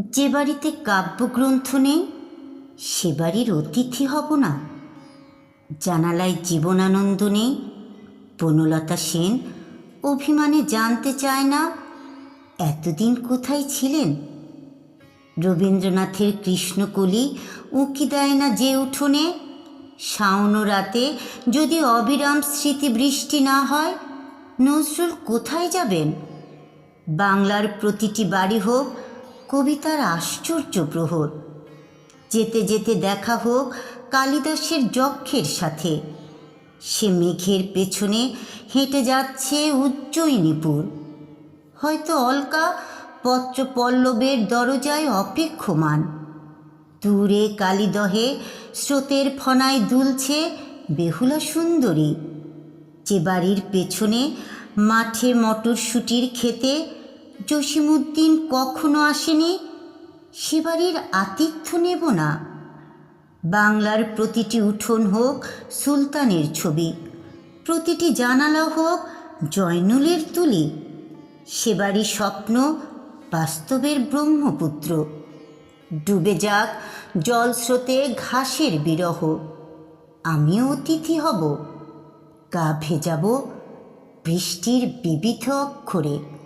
যে বাড়িতে কাব্যগ্রন্থ নেই, সে বাড়ির অতিথি হব না। জানালায় জীবনানন্দ নেই, বনলতা সেন অভিমানে জানতে চায় না, এতদিন কোথায় ছিলেন? রবীন্দ্রনাথের কৃষ্ণকলি উঁকি দেয় না যে উঠোনে, শাওন রাতে যদি অবিরাম স্মৃতি বৃষ্টি না হয়, নজরুল কোথায় যাবেন? বাংলার প্রতিটি বাড়ি হোক কবিতার আশ্চর্য প্রহর। যেতে যেতে দেখা হোক কালিদাসের যক্ষের সাথে। সে মেঘের পেছনে হেঁটে যাচ্ছে উজ্জয়িনীপুর। হয়তো অলকা পত্রপল্লবের দরজায় অপেক্ষমান। দূরে কালিদহে স্রোতের ফনায় দুলছে বেহুলা সুন্দরী। যে বাড়ির পেছনে মাঠে মটরশুটির খেতে জসিমুদ্দিন কখনো আসেনি? সে বাড়ির আতিথ্য নেব না। বাংলার প্রতিটি উঠোন হোক সুলতানের ছবি, প্রতিটি জানালা হোক জয়নুলের তুলি। সে বাড়ির স্বপ্ন, বাস্তবের ব্রহ্মপুত্র। ডুবে যাক জল স্রোতে ঘাসের বিরহ। আমিও অতিথি হব। গা ভেজাবো বৃষ্টির বিবিধ অক্ষরে।